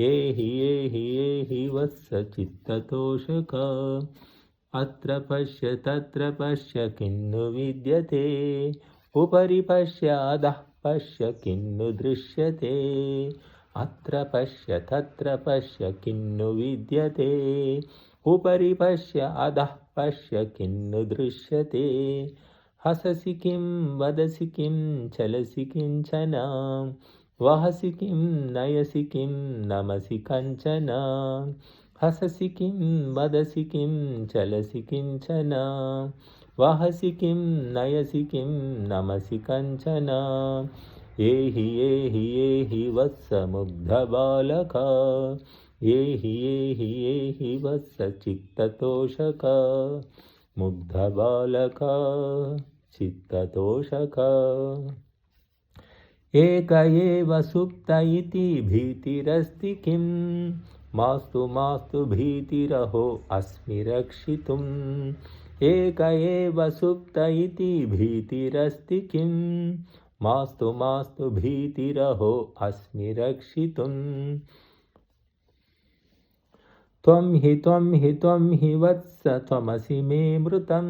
एहि एहि एहि वत्स चित्ततोषक। अत्र पश्य तत्र पश्य किन्नु विद्यते। उपरि पश्य अधः पश्य किन्नु दृश्यते। अत्र पश्य तत्र पश्य किन्नु विद्यते। उपरि पश्य अधः पश्य किन्नु दृश्यते। हससि किं वदसि किं चलसि किञ्चन वहसि किं नयसि किं नमसि कञ्चन। हससि किं वदसि किं चलसि किंचन। वहसि किं नयसि किं नमसि कञ्चन। एहि एहि एहि वत्समुग्धबालक। एहि एहि एहि वत्स चित्ततोषक मुग्धबालक, चित्ततोषक। एक सुप्त भीतिरस्ति किं मास्तु मास्तु भीतिरहो अस्मि रक्षितुम्। एक एव सुप्त इति भीतिरस्ति किं मास्तु मास्तु भीतिरहो अस्मि रक्षितुम्। त्वं हि त्वं हि त्वं हि वत्स त्वमसि मे मृतं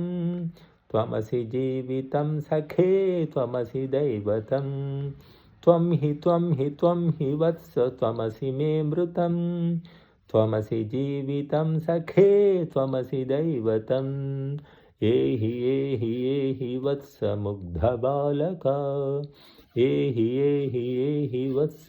त्वमसि जीवितं सखे, त्वमसि दैवतम् त्वं हि त्वं हि त्वं हि वत्स, त्वमसि मे मृतं। त्वमसि जीवितं सखे, त्वमसि दैवतम् एहि एहि एहि वत्स मुग्धबालक एहि एहि एहि वत्स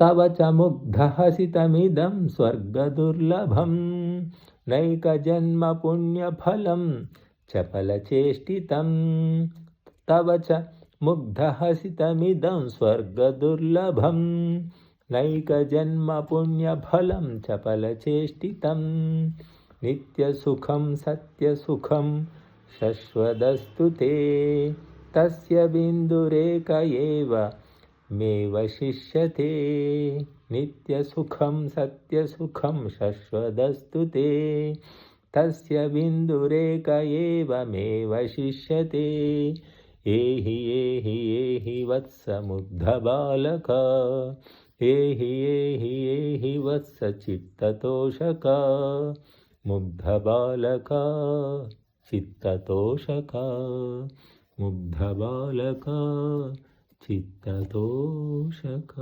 तव च मुग्धहसितमिदं स्वर्गदुर्लभम् नैकजन्मपुण्यफलं चपलचेष्टितं तव च मुग्धहसितमिदं स्वर्गदुर्लभं नैकजन्मपुण्यफलं चपलचेष्टितं नित्यसुखं सत्यसुखं शश्वदस्तु ते तस्य बिन्दुरेक एव मे वशिष्यते नित्यसुखं सत्यसुखं शश्वदस्तु ते। तस्य बिन्दुरेक मे वशिष्यते। एहि एहि एहि वत्समुग्धबालक। एहि एहि एहि वत्स चित्ततोषक मुग्धबालक चित्ततोषक। मुग्धबालक चित्ततोषक